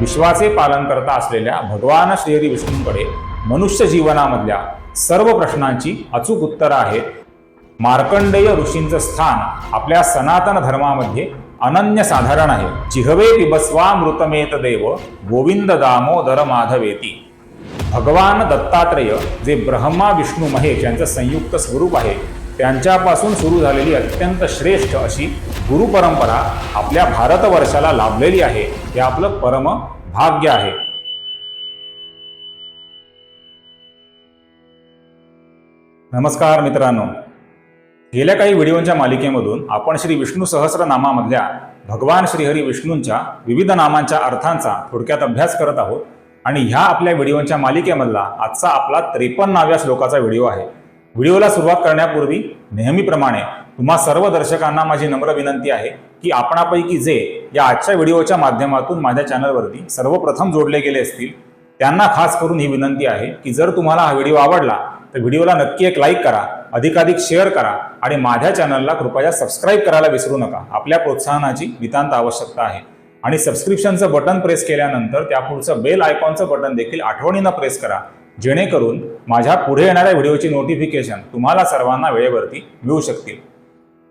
विश्वाचे पालन करता असलेल्या भगवान श्रीहरी विष्णूंकडे मनुष्य जीवनामधल्या सर्व प्रश्नांची अचूक उत्तरं आहेत. मार्कंडेय ऋषींचं स्थान आपल्या सनातन धर्मामध्ये अनन्यसाधारण आहे. जिहवे पिबस्वा मृतमेत देव गोविंद दामोदर माधवेती. भगवान दत्तात्रेय जे ब्रह्मा विष्णू महेश यांचं संयुक्त स्वरूप आहे त्यांच्यापासून सुरू झालेली अत्यंत श्रेष्ठ अशी गुरु परंपरा आपल्या भारतवर्षाला लाभलेली आहे. हे आपलं परम भाग्य आहे. नमस्कार मित्रांनो. गेल्या काही व्हिडिओंच्या मालिकेमधून आपण श्री विष्णू सहस्रनामामधल्या भगवान श्रीहरी विष्णूंच्या विविध नामांच्या अर्थांचा थोडक्यात अभ्यास करत आहोत. आणि ह्या आपल्या व्हिडिओंच्या मालिकेमधला आजचा आपला त्रेपन्नाव्या श्लोकाचा व्हिडिओ आहे. व्हिडिओला सुरुवात करण्यापूर्वी नेहमीप्रमाणे तुम्हा सर्व दर्शकांना माझी नम्र विनंती आहे की आपणापैकी जे या आजच्या व्हिडिओच्या माध्यमातून माझ्या चॅनलवरती सर्वप्रथम जोडले गेले असतील त्यांना खास करून ही विनंती आहे की जर तुम्हाला हा व्हिडिओ आवडला तर व्हिडिओला नक्की एक लाईक करा अधिकाधिक शेअर करा आणि माझ्या चॅनलला कृपया सबस्क्राईब करायला विसरू नका. आपल्या प्रोत्साहनाची नितांत आवश्यकता आहे. आणि सबस्क्रिप्शनचं बटन प्रेस केल्यानंतर त्यापुढचं बेल आयकॉनचं बटन देखील आठवणीनं प्रेस करा जेणेकरून माझ्या पुढे येणाऱ्या व्हिडिओची नोटिफिकेशन तुम्हाला सर्वांना वेळेवरती मिळू शकतील.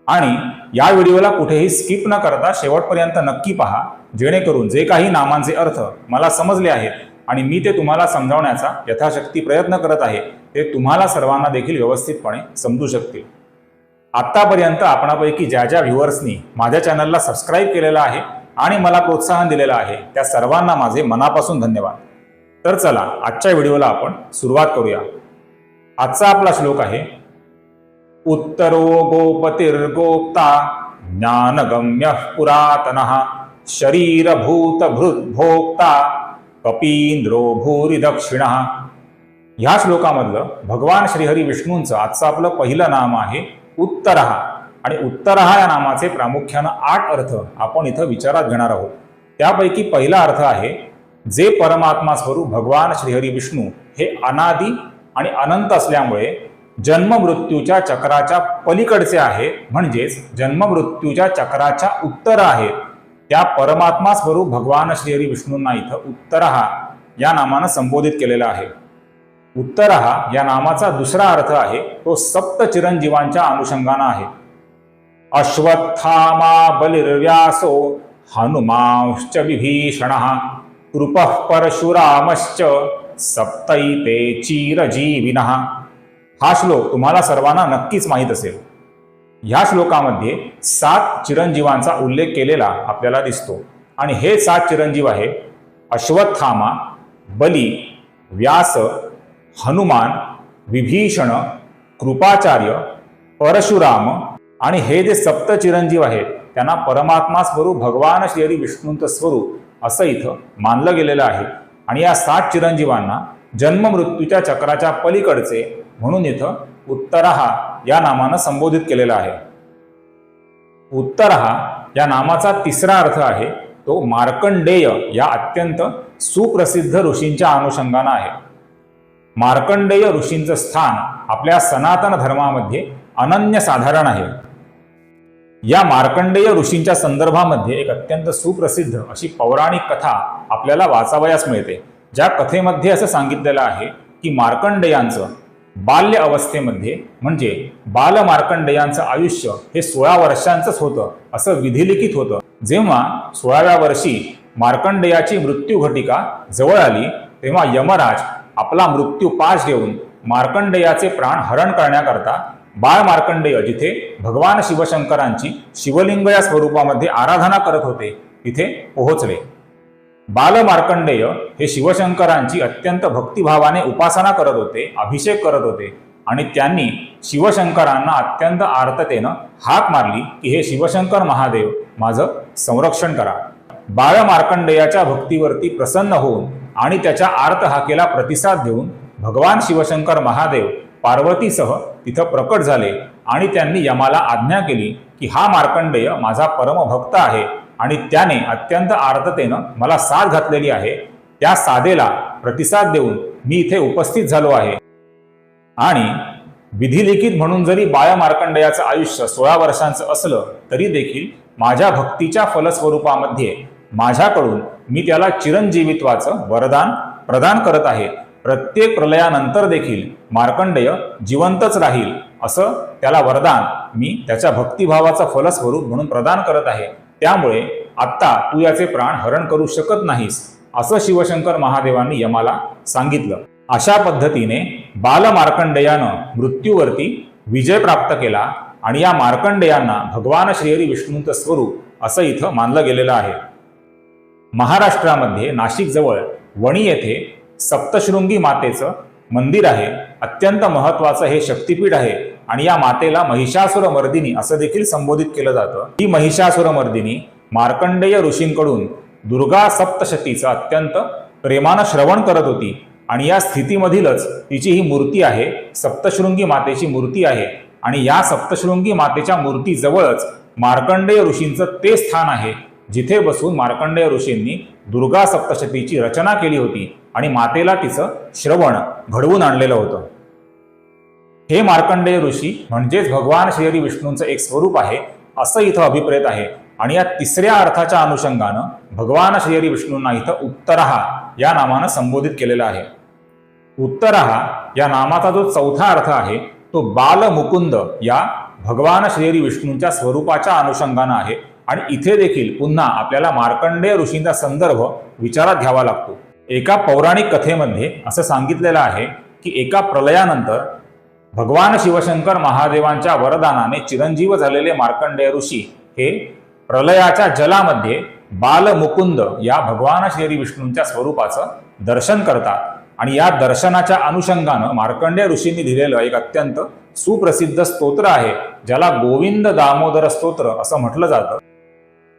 आणि या व्हिडिओला कुठेही स्किप न करता शेवटपर्यंत नक्की पहा जेणेकरून जे काही नामांचे अर्थ मला समजले आहेत आणि मी ते तुम्हाला समजावण्याचा यथाशक्ती प्रयत्न करत आहे ते तुम्हाला सर्वांना देखील व्यवस्थितपणे समजू शकतील. आत्तापर्यंत आपणापैकी ज्या ज्या व्ह्युअर्सनी माझ्या चॅनलला सबस्क्राईब केलेलं आहे आणि मला प्रोत्साहन दिलेलं आहे त्या सर्वांना माझे मनापासून धन्यवाद. तर चला आजच्या व्हिडिओला आपण सुरुवात करूया. आजचा आपला श्लोक आहे उत्तरो गोपतिर्गोप्ता ज्ञानगम्य पुरातन शरीरभूत भोक्ता कपींद्रो भूरी दक्षिण ह्या श्लोकामधलं भगवान श्रीहरी विष्णूंचं आजचं आपलं पहिलं नाम आहे उत्तरहा आणि उत्तरहा या नामाचे प्रामुख्यानं आठ अर्थ आपण इथं विचारात घेणार आहोत. त्यापैकी पहिला अर्थ आहे जे परमात्मा स्वरूप भगवान श्रीहरी विष्णू हे अनादी आणि अनंत असल्यामुळे जन्म मृत्यूच्या चक्राच्या पलीकडचे आहे म्हणजेच जन्म मृत्यूच्या चक्राच्या उत्तर आहेत त्या परमात्मा स्वरूप भगवान श्रीहरी विष्णूंना इथं उत्तरहा या नामानं संबोधित केलेला आहे. उत्तरहा या नामाचा दुसरा अर्थ आहे तो सप्त चिरंजीवांच्या अनुषंगानं आहे. अश्वत्थामा बलिर्व्यासो हनुमांश्च विभीषण कृप परशुरामश्च सप्तैते चिरजीविन. हा श्लोक तुम्हाला सर्वांना नक्कीच माहीत असेल. ह्या श्लोकामध्ये सात चिरंजीवांचा उल्लेख केलेला आपल्याला दिसतो. आणि हे सात चिरंजीव आहे अश्वत्थामा बली व्यास हनुमान विभीषण कृपाचार्य परशुराम आणि हे जे सप्त चिरंजीव आहेत त्यांना परमात्मा स्वरूप भगवान श्रीहरी विष्णूंचं स्वरूप असं इथं मानलं गेलेलं आहे. आणि या सात चिरंजीवांना जन्म मृत्यूच्या चक्राच्या पलीकडचे म्हणून इथं उत्तरहा या नामानं संबोधित केलेलं आहे. उत्तरहा या नामाचा तिसरा अर्थ आहे तो मार्कंडेय या अत्यंत सुप्रसिद्ध ऋषींच्या अनुषंगानं आहे. मार्कंडेय ऋषींचं स्थान आपल्या सनातन धर्मामध्ये अनन्यसाधारण आहे. या मार्कंडेय ऋषींच्या संदर्भामध्ये एक अत्यंत सुप्रसिद्ध अशी पौराणिक कथा आपल्याला वाचावयास मिळते. ज्या कथेमध्ये असं सांगितलेलं आहे की मार्कंडेयांचं बाल्य अवस्थेमध्ये म्हणजे बाल मार्कंडेयांचं आयुष्य हे सोळा वर्षांचंच होतं असं विधिलिखित होतं. जेव्हा सोळाव्या वर्षी मार्कंडेयाची मृत्यू घटिका जवळ आली तेव्हा यमराज आपला मृत्यू पाश घेऊन मार्कंडेयाचे प्राण हरण करण्याकरता बाळ मार्कंडेय जिथे भगवान शिवशंकरांची शिवलिंग या स्वरूपामध्ये आराधना करत होते तिथे पोहोचले. बाल मार्कंडेय हे शिवशंकरांची अत्यंत भक्तिभावाने उपासना करत होते अभिषेक करत होते आणि त्यांनी शिवशंकरांना अत्यंत आर्ततेनं हाक मारली की हे शिवशंकर महादेव माझं संरक्षण करा. बाळ मार्कंडेयाच्या भक्तीवरती प्रसन्न होऊन आणि त्याच्या आर्त हाकेला प्रतिसाद देऊन भगवान शिवशंकर महादेव पार्वतीसह तिथं प्रकट झाले आणि त्यांनी यमाला आज्ञा केली की हा मार्कंडेय माझा परमभक्त आहे आणि त्याने अत्यंत आर्ततेनं मला साथ घातलेली आहे. त्या साधेला प्रतिसाद देऊन मी इथे उपस्थित झालो आहे. आणि विधिलिखित म्हणून जरी बाळ मार्कंडेयाचं आयुष्य सोळा वर्षांचं असलं तरी देखील माझ्या भक्तीच्या फलस्वरूपामध्ये माझ्याकडून मी त्याला चिरंजीवित्वाचं वरदान प्रदान करत आहे. प्रत्येक प्रलयानंतर देखील मार्कंडेय जिवंतच राहील असं त्याला वरदान मी त्याच्या भक्तिभावाचा फलस्वरूप म्हणून प्रदान करत आहे. त्यामुळे आत्ता तू याचे प्राण हरण करू शकत नाहीस असं शिवशंकर महादेवांनी यमाला सांगितलं. अशा पद्धतीने बाल मार्कंडेयानं मृत्यूवरती विजय प्राप्त केला आणि या मार्कंडेयांना भगवान श्रीहरी विष्णूंचं स्वरूप असं इथं मानलं गेलेलं आहे. महाराष्ट्रामध्ये नाशिकजवळ वणी येथे सप्तशृंगी मातेचं मंदिर आहे. अत्यंत महत्वाचं हे शक्तिपीठ आहे आणि या मातेला महिषासुर मर्दिनी असं देखील संबोधित केलं जातं. ही महिषासुर मर्दिनी मार्कंडेय ऋषींकडून दुर्गा सप्तशतीचं अत्यंत प्रेमानं श्रवण करत होती आणि या स्थितीमधीलच तिची ही मूर्ती आहे. सप्तशृंगी मातेची मूर्ती आहे आणि या सप्तशृंगी मातेच्या मूर्तीजवळच मार्कंडेय ऋषींचं ते स्थान आहे. जिथे बसून मार्कंडेय ऋषींनी दुर्गा सप्तशतीची रचना केली होती. आणि मातेला तिचं श्रवण घडवून आणलेलं होतं. हे मार्कंडेय ऋषी म्हणजेच भगवान श्रीहरी विष्णूंचं एक स्वरूप आहे असं इथं अभिप्रेत आहे. आणि या तिसऱ्या अर्थाच्या अनुषंगानं भगवान श्रीहरी विष्णूंना इथं उत्तरहा या नामानं संबोधित केलेलं आहे. उत्तरहा या नामाचा जो चौथा अर्थ आहे तो बाल मुकुंद या भगवान श्रीहरी विष्णूंच्या स्वरूपाच्या अनुषंगानं आहे. आणि इथे देखील पुन्हा आपल्याला मार्कंडेय ऋषींचा संदर्भ विचारात घ्यावा लागतो. एका पौराणिक कथेमध्ये असं सांगितलेलं आहे की एका प्रलयानंतर भगवान शिवशंकर महादेवांच्या वरदानाने चिरंजीव झालेले मार्कंडेय ऋषी हे प्रलयाच्या जलामध्ये बालमुकुंद या भगवान श्री विष्णूंच्या स्वरूपाचं दर्शन करतात. आणि या दर्शनाच्या अनुषंगानं मार्कंडेय ऋषींनी दिलेलं एक अत्यंत सुप्रसिद्ध स्तोत्र आहे ज्याला गोविंद दामोदर स्तोत्र असं म्हटलं जातं.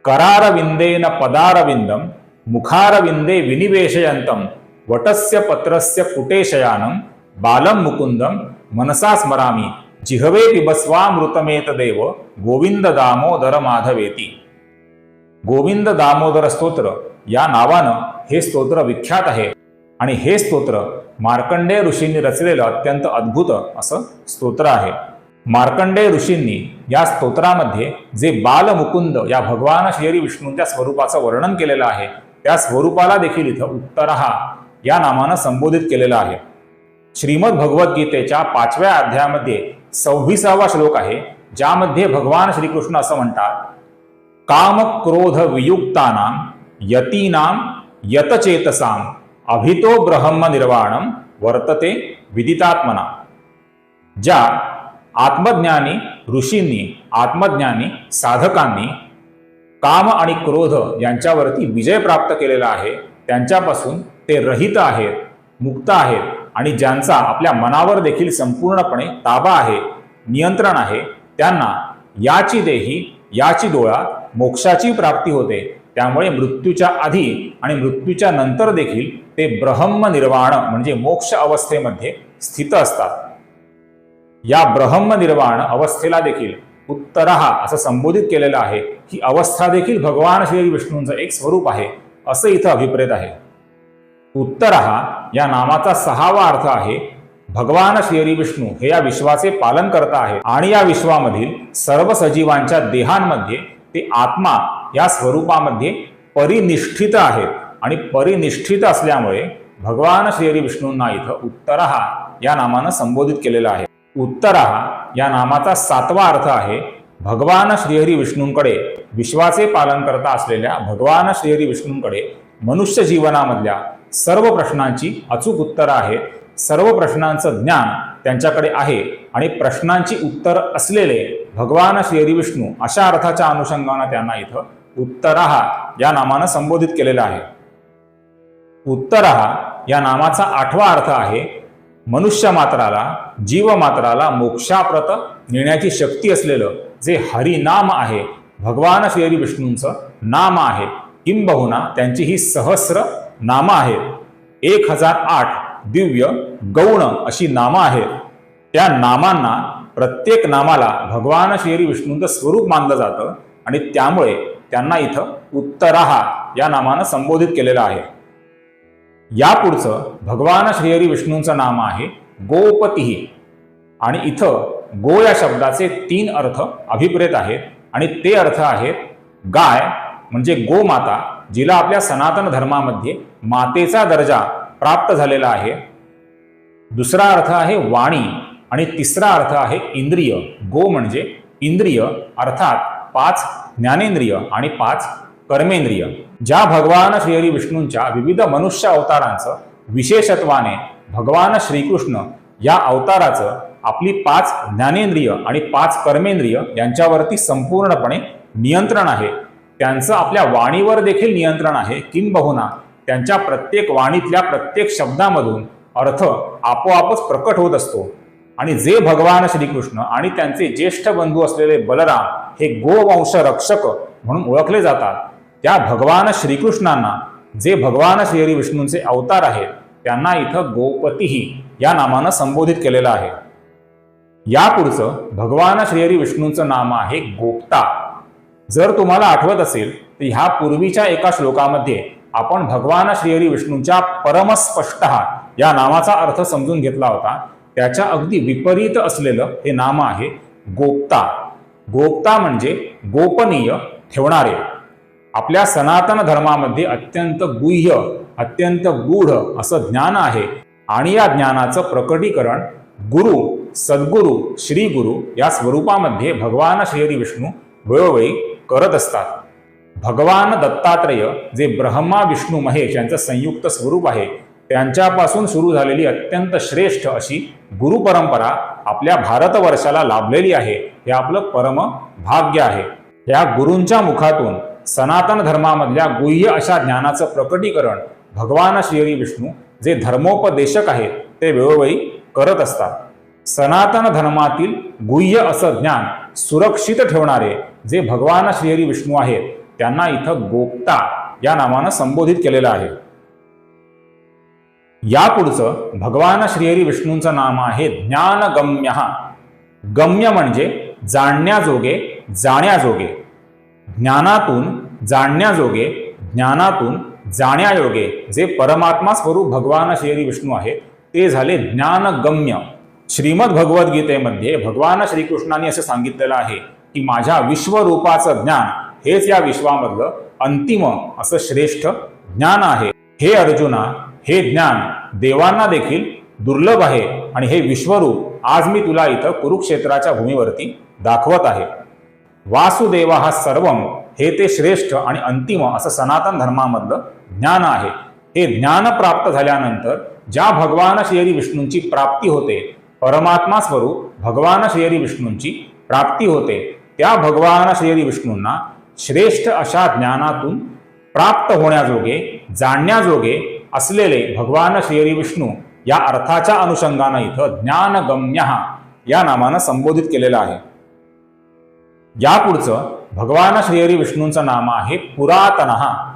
करारविंदेन पदारविंदम मुखारविंदे विनिवेशयन्तं वटस्य पत्रस्य कुटेशयानं बालं मुकुंदम मनसा स्मरामी जिहवे पिबस्वामृतमेतदेव गोविंद दामोदर माधवेती गोविंद दामोदर स्तोत्र या नावानं हे स्तोत्र विख्यात आहे। आणि हे स्तोत्र मार्कंडेय ऋषींनी रचलेलं अत्यंत अद्भुत असं स्तोत्र आहे। मार्कंडेय ऋषींनी या स्तोत्रामध्ये जे बालमुकुंद या भगवान श्री विष्णूंच्या स्वरूपाचं वर्णन केलेलं आहे त्या स्वरूपाला देखील इथं उत्तरहा या नामानं संबोधित केलेलं आहे. श्रीमद भगवद्गीतेच्या पाचव्या अध्यायामध्ये सव्वीसावा श्लोक आहे ज्यामध्ये भगवान श्रीकृष्ण असं म्हणतात काम क्रोध वियुक्तानां यतीनां यतचेतसां अभितो ब्रह्म निर्वाणम वर्तते विदितात्मना. ज्या आत्मज्ञानी ऋषींनी आत्मज्ञानी साधकांनी काम आणि क्रोध यांच्यावरती विजय प्राप्त केलेला आहे. त्यांच्यापासून ते रहित आहेत मुक्त आहेत आणि ज्यांचा आपल्या मनावर देखील संपूर्णपणे ताबा आहे नियंत्रण आहे त्यांना याची देही याची डोळा मोक्षाची प्राप्ती होते. त्यामुळे मृत्यूच्या आधी आणि मृत्यूच्या नंतर देखील ते ब्रह्म निर्वाण म्हणजे मोक्ष अवस्थेमध्ये स्थित असतात. या ब्रह्म निर्वाण अवस्थेला देखील उत्तरहा असं संबोधित केलेलं आहे ही अवस्था देखील भगवान श्री विष्णूंचं एक स्वरूप आहे असं इथं अभिप्रेत आहे. उत्तरहा या नामाचा सहावा अर्थ आहे भगवान श्रीहरी विष्णू हे या विश्वाचे पालन करता आहे आणि या विश्वामधील सर्व सजीवांच्या देहांमध्ये ते आत्मा या स्वरूपामध्ये परिनिष्ठित आहेत आणि परिनिष्ठित असल्यामुळे भगवान श्रीहरी विष्णूंना इथं उत्तरहा या नामानं संबोधित केलेलं आहे. उत्तरहा या नामाचा सातवा अर्थ आहे भगवान श्रीहरी विष्णूंकडे विश्वाचे पालन करता असलेल्या भगवान श्रीहरी विष्णूंकडे मनुष्य जीवनामधल्या सर्व प्रश्नांची अचूक उत्तरं आहेत सर्व प्रश्नांचं ज्ञान त्यांच्याकडे आहे आणि प्रश्नांची उत्तर असलेले भगवान श्रीहरी विष्णू अशा अर्थाच्या अनुषंगानं त्यांना इथं उत्तराहा या नामानं संबोधित केलेलं आहे. उत्तरहा या नामाचा आठवा अर्थ आहे मनुष्य मात्राला जीव मात्राला मोक्षाप्रत नेण्याची शक्ती असलेलं जे हरिनाम आहे भगवान श्रीहरी विष्णूंचं नाम आहे किंबहुना त्यांची ही सहस्र नामं आहेत. एक हजार आठ दिव्य गौण अशी नामं आहेत. त्या नामांना प्रत्येक नामाला भगवान श्रीहरी विष्णूंचं स्वरूप मानलं जातं आणि त्यामुळे त्यांना इथं उत्तराहा या नामानं संबोधित केलेलं आहे. यापुढचं भगवान श्रीहरी विष्णूंचं नाम आहे गोपती. आणि इथं गो या शब्दाचे तीन अर्थ अभिप्रेत आहेत. आणि ते अर्थ आहेत गाय म्हणजे गोमाता जिला आपल्या सनातन धर्मामध्ये मातेचा दर्जा प्राप्त झालेला आहे. दुसरा अर्थ आहे वाणी. आणि तिसरा अर्थ आहे इंद्रिय. गो म्हणजे इंद्रिय अर्थात पाच ज्ञानेंद्रिय आणि पाच कर्मेंद्रिय ज्या भगवान श्रीहरी विष्णूंच्या विविध मनुष्य अवतारांचं विशेषत्वाने भगवान श्रीकृष्ण या अवताराचं आपली पाच ज्ञानेंद्रिय आणि पाच कर्मेंद्रिय यांच्यावरती संपूर्णपणे नियंत्रण आहे. त्यांचं आपल्या वाणीवर देखील नियंत्रण आहे. किंबहुना त्यांच्या प्रत्येक वाणीतल्या प्रत्येक शब्दामधून अर्थ आपोआपच प्रकट होत असतो. आणि जे भगवान श्रीकृष्ण आणि त्यांचे ज्येष्ठ बंधू असलेले बलराम हे गोवंश रक्षक म्हणून ओळखले जातात. त्या भगवान श्रीकृष्णांना जे भगवान श्रीहरी विष्णूंचे अवतार आहेत त्यांना इथं गोपतीही या नामानं संबोधित केलेलं आहे. यापुढचं भगवान श्रीहरी विष्णूंचं नाम आहे गोप्ता. जर तुम्हाला आठवत असेल तर ह्या पूर्वीच्या एका श्लोकामध्ये आपण भगवान श्रीहरी विष्णूंच्या परमस्पष्ट या नामाचा अर्थ समजून घेतला होता. त्याच्या अगदी विपरीत असलेलं हे नाम आहे गोप्ता. गोप्ता म्हणजे गोपनीय ठेवणारे. आपल्या सनातन धर्मामध्ये अत्यंत गुह्य अत्यंत गूढ असं ज्ञान आहे. आणि या ज्ञानाचं प्रकटीकरण गुरु सद्गुरु श्री गुरु या स्वरूपामध्ये भगवान श्रीहरी विष्णू वेळोवेळी करत असतात. भगवान दत्तात्रेय जे ब्रह्मा विष्णू महेश यांचं संयुक्त स्वरूप आहे त्यांच्यापासून सुरू झालेली अत्यंत श्रेष्ठ अशी गुरु परंपरा आपल्या भारतवर्षाला लाभलेली आहे. हे आपलं परम भाग्य आहे. या गुरूंच्या मुखातून सनातन धर्मामधल्या गुह्य अशा ज्ञानाचं प्रकटीकरण भगवान श्रीहरी विष्णू जे धर्मोपदेशक आहेत ते वेळोवेळी करत असतात. सनातन धर्मातील गुह्य असं ज्ञान सुरक्षित ठेवणारे जे भगवान श्रीहरी विष्णू आहेत त्यांना इथं गोप्ता या नावानं संबोधित केलेलं आहे. यापुढचं भगवान श्रीहरी विष्णूंचं नाम आहे ज्ञानगम्य. गम्य म्हणजे जाणण्याजोगे जाण्याजोगे. ज्ञानातून जाणण्याजोगे ज्ञानातून जाण्यायोगे जे परमात्मा स्वरूप भगवान श्री विष्णू आहेत ते झाले ज्ञानगम्य. श्रीमद भगवद्गीतेमध्ये भगवान श्रीकृष्णाने असं सांगितलेलं आहे की माझ्या विश्वरूपाचं ज्ञान हेच या विश्वामधलं अंतिम असं श्रेष्ठ ज्ञान आहे. हे अर्जुना हे ज्ञान देवांना देखील दुर्लभ आहे आणि हे विश्वरूप आज मी तुला इथं कुरुक्षेत्राच्या भूमीवरती दाखवत आहे. वासुदेवा हा सर्वम हे ते श्रेष्ठ आणि अंतिम असं सनातन धर्मामधलं ज्ञान आहे. हे ज्ञान प्राप्त झाल्यानंतर ज्या भगवान श्रीहरी विष्णूंची प्राप्ती होते परमात्मा स्वरूप भगवान श्रीहरी विष्णूंची प्राप्ती होते त्या भगवान श्रीहरी विष्णूंना श्रेष्ठ अशा ज्ञानातून प्राप्त होण्याजोगे जाणण्याजोगे असलेले भगवान श्रीहरी विष्णू या अर्थाच्या अनुषंगानं इथं ज्ञानगम्य या नामानं संबोधित केलेलं आहे. यापुढचं भगवान श्रीहरी विष्णूंचं नाम आहे पुरातनहा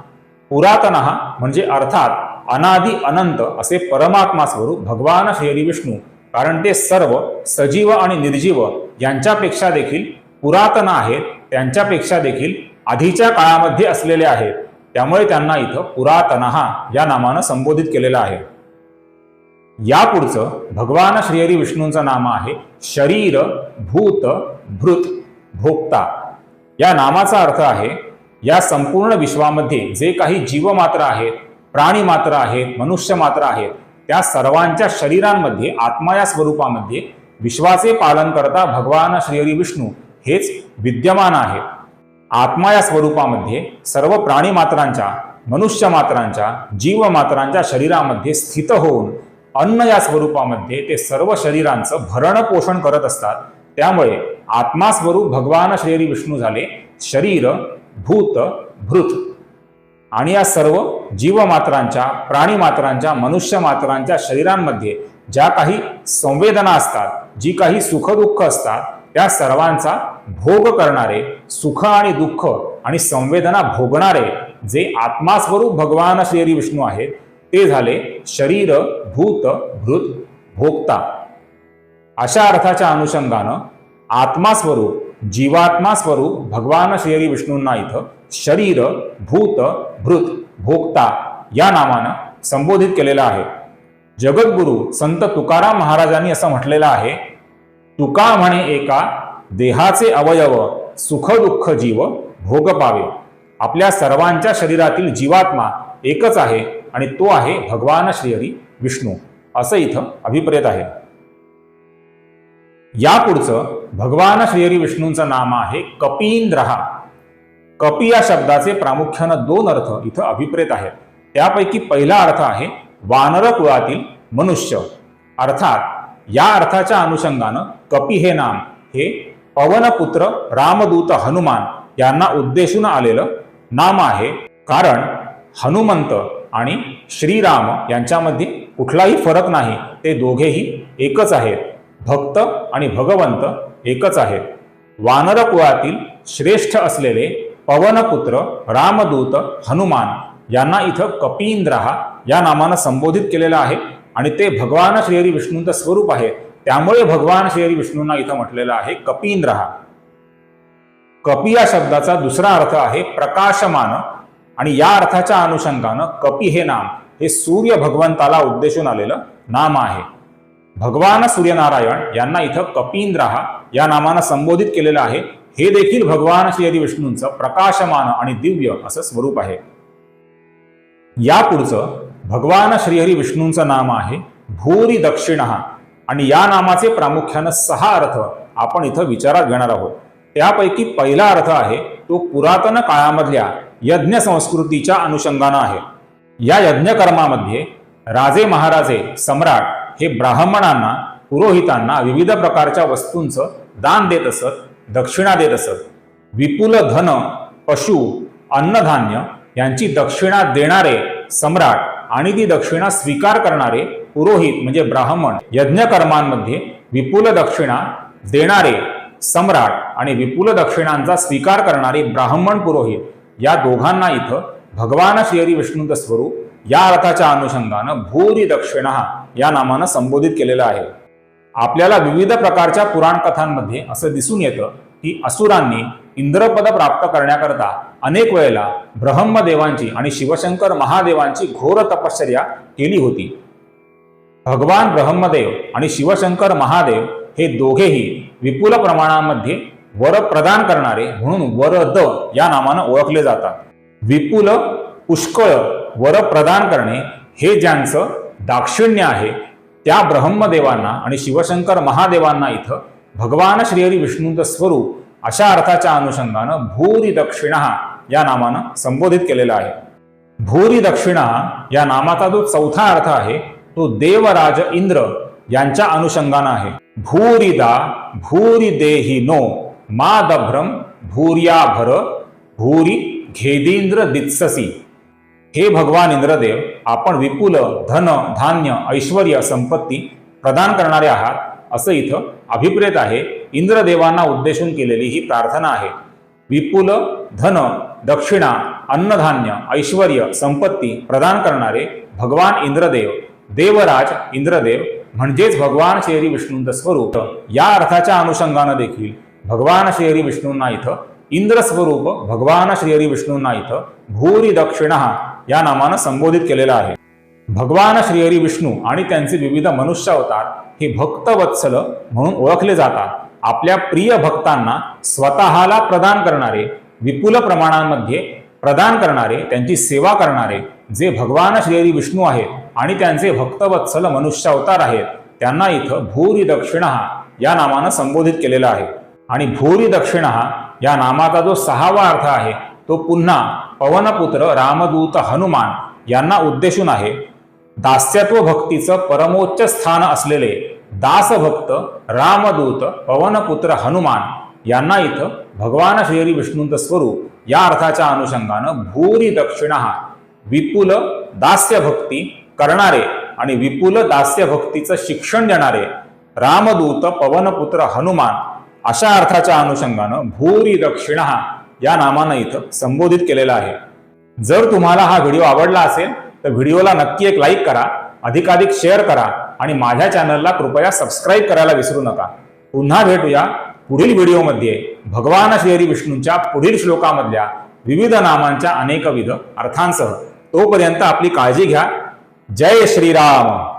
पुरातनहा म्हणजे अर्थात अनादि अनंत असे परमात्मा स्वरूप भगवान श्रीहरी विष्णू. कारण ते सर्व सजीव आणि निर्जीव यांच्यापेक्षा देखील पुरातन आहेत त्यांच्यापेक्षा देखील आधीच्या काळामध्ये असलेले आहेत. त्यामुळे त्यांना इथं पुरातनहा या नामानं संबोधित केलेलं आहे. यापुढचं भगवान श्रीहरी विष्णूंचं नाम आहे शरीर भूत भृत. भोक्ता. या नामाचा अर्थ आहे या संपूर्ण विश्वामध्ये जे काही जीवमात्र आहेत प्राणी मात्र आहेत मनुष्य मात्र आहेत त्या सर्वांच्या शरीरांमध्ये आत्मा या स्वरूपामध्ये विश्वाचे पालन करता भगवान श्रीहरी विष्णू हेच विद्यमान आहे. आत्मा या स्वरूपामध्ये सर्व प्राणी मात्रांच्या मनुष्य मात्रांच्या जीव मात्रांच्या शरीरामध्ये स्थित होऊन अन्न या स्वरूपामध्ये ते सर्व शरीरांचं भरण पोषण करत असतात. त्यामुळे आत्मास्वरूप भगवान श्रीहरी विष्णू झाले. शरीर भूत भृत. आणि या सर्व जीवमात्रांच्या प्राणीमात्रांच्या मनुष्य मात्रांच्या शरीरांमध्ये ज्या काही संवेदना असतात जी काही सुखदुःख असतात त्या सर्वांचा भोग करणारे सुख आणि दुःख आणि संवेदना भोगणारे जे आत्मास्वरूप भगवान श्रीहरी विष्णू आहेत ते झाले शरीर भूत भृत भोगता अशा अर्थाच्या अनुषंगानं आत्मास्वरूप जीवात्मा स्वरूप भगवान श्रीहरी विष्णूंना इथं शरीर भूत भृत भोक्ता या नावानं संबोधित केलेलं आहे. जगद्गुरु संत तुकाराम महाराजांनी असं म्हटलेलं आहे तुका म्हणे एका देहाचे अवयव सुख दुःख जीव भोग पावे. आपल्या सर्वांच्या शरीरातील जीवात्मा एकच आहे आणि तो आहे भगवान श्रीहरी विष्णू. असं इथं अभिप्रेत आहे. यापुढचं भगवान श्रीहरी विष्णूंचं नाम आहे कपींद्रहा. कपी या शब्दाचे प्रामुख्यानं दोन अर्थ इथं अभिप्रेत आहेत. त्यापैकी पहिला अर्थ आहे वानर कुळातील मनुष्य. अर्थात या अर्थाच्या अनुषंगानं कपी हे नाम हे पवनपुत्र रामदूत हनुमान यांना उद्देशून आलेलं नाम आहे. कारण हनुमंत आणि श्रीराम यांच्यामध्ये कुठलाही फरक नाही ते दोघेही एकच आहेत. भक्त आणि भगवंत एकच आहेत. वानर कुळातील श्रेष्ठ असलेले पवनपुत्र रामदूत हनुमान यांना इथं कपिंद्रहा या नामानं संबोधित केलेलं आहे आणि ते भगवान श्रीहरी विष्णूंचं स्वरूप आहे. त्यामुळे भगवान श्रीहरी विष्णूंना इथं म्हटलेलं आहे कपिंद्रहा कपी या शब्दाचा दुसरा अर्थ आहे प्रकाशमान आणि या अर्थाच्या अनुषंगानं कपी हे नाम हे सूर्य भगवंताला उद्देशून आलेलं नाम आहे. भगवान सूर्यनारायण यांना इथं कपिंद्रहा या नामानं संबोधित केलेलं आहे. हे देखील भगवान श्रीहरी विष्णूंचं प्रकाशमान आणि दिव्य असं स्वरूप आहे. यापुढचं भगवान श्रीहरी विष्णूंचं नाम आहे भूरी दक्षिण. आणि या नामाचे प्रामुख्यानं सहा अर्थ आपण इथं विचारात घेणार आहोत. त्यापैकी पहिला अर्थ आहे तो पुरातन काळामधल्या यज्ञ संस्कृतीच्या अनुषंगानं आहे. या यज्ञकर्मामध्ये राजे महाराजे सम्राट हे ब्राह्मणांना पुरोहितांना विविध प्रकारच्या वस्तूंचं दान देत असत दक्षिणा देत असत. विपुल धन पशु अन्नधान्य यांची दक्षिणा देणारे सम्राट आणि ती दक्षिणा स्वीकार करणारे पुरोहित म्हणजे ब्राह्मण यज्ञकर्मांमध्ये विपुल दक्षिणा देणारे सम्राट आणि विपुल दक्षिणांचा स्वीकार करणारे ब्राह्मण पुरोहित या दोघांना इथं भगवान श्रीहरी विष्णूंचं स्वरूप या अर्थाच्या अनुषंगानं भूरी दक्षिणा या नामानं संबोधित केलेलं आहे. आपल्याला विविध प्रकारच्या पुराण कथांमध्ये असं दिसून येतं की असुरांनी इंद्रपद प्राप्त करण्याकरता अनेक वेळेला ब्रह्मदेवांची आणि शिवशंकर महादेवांची घोर तपश्चर्या केली होती. भगवान ब्रह्मदेव आणि शिवशंकर महादेव हे दोघेही विपुल प्रमाणामध्ये वर प्रदान करणारे म्हणून वरद या नामानं ओळखले जातात. विपुल पुष्कळ वर प्रदान करणे हे ज्यांचं दाक्षिण्य आहे त्या ब्रह्मदेवांना आणि शिवशंकर महादेवांना इथं भगवान श्रीहरी विष्णूंचं स्वरूप अशा अर्थाच्या अनुषंगानं भूरी दक्षिणा या नामानं संबोधित केलेलं आहे. भूरी दक्षिणा या नामाचा जो चौथा अर्थ आहे तो देवराज इंद्र यांच्या अनुषंगानं आहे. भूरिदा भूरी देही नो मा दभ्रम भूर्या भर भूरी घेदींद्र दित्ससी. हे भगवान इंद्रदेव आपण विपुल धन धान्य ऐश्वर संपत्ती प्रदान करणारे आहात असं इथं अभिप्रेत आहे इंद्रदेवांना उद्देशून केलेली ही प्रार्थना आहे. विपुल धन दक्षिणा अन्नधान्य ऐश्वर संपत्ती प्रदान करणारे भगवान इंद्रदेव देवराज इंद्रदेव म्हणजेच भगवान श्रीहरी विष्णूंचं स्वरूप या अर्थाच्या अनुषंगानं देखील भगवान श्रीहरी विष्णूंना इथं इंद्र स्वरूप भगवान श्रीहरी विष्णूंना इथं भूरी दक्षिणा या नामानं संबोधित केलेलं आहे. भगवान श्रीहरी विष्णू आणि त्यांचे विविध मनुष्य अवतार हे भक्तवत्सल म्हणून ओळखले जातात. आपल्या प्रिय भक्तांना स्वतःला प्रदान करणारे विपुल प्रमाणांमध्ये प्रदान करणारे त्यांची सेवा करणारे जे भगवान श्रीहरी विष्णू आहेत आणि त्यांचे भक्तवत्सल मनुष्य अवतार आहेत त्यांना इथं भूरी दक्षिणा या नामानं संबोधित केलेलं आहे. आणि भूरी दक्षिणा या नामाचा जो सहावा अर्थ आहे तो पुन्हा पवनपुत्र रामदूत हनुमान यांना उद्देशून आहे दास्यत्व भक्तीचं परमोच्च स्थान असलेले दासभक्त रामदूत पवनपुत्र हनुमान यांना इथं भगवान श्री विष्णूंचं स्वरूप या अर्थाच्या अनुषंगानं भूरी दक्षिणा विपुल दास्यभक्ती करणारे आणि विपुल दास्यभक्तीचं शिक्षण देणारे रामदूत पवनपुत्र हनुमान अशा अर्थाच्या अनुषंगानं भूरी दक्षिणा या नामानं इथं संबोधित केलेलं आहे. जर तुम्हाला हा व्हिडिओ आवडला असेल तर व्हिडिओला नक्की एक लाईक करा अधिकाधिक शेअर करा आणि माझ्या चॅनलला कृपया सबस्क्राईब करायला विसरू नका. पुन्हा भेटूया पुढील व्हिडिओमध्ये. भगवान श्रीहरी विष्णूंच्या पुढील श्लोकामधल्या विविध नामांच्या अनेकविध अर्थांसह. तोपर्यंत आपली काळजी घ्या. जय श्रीराम.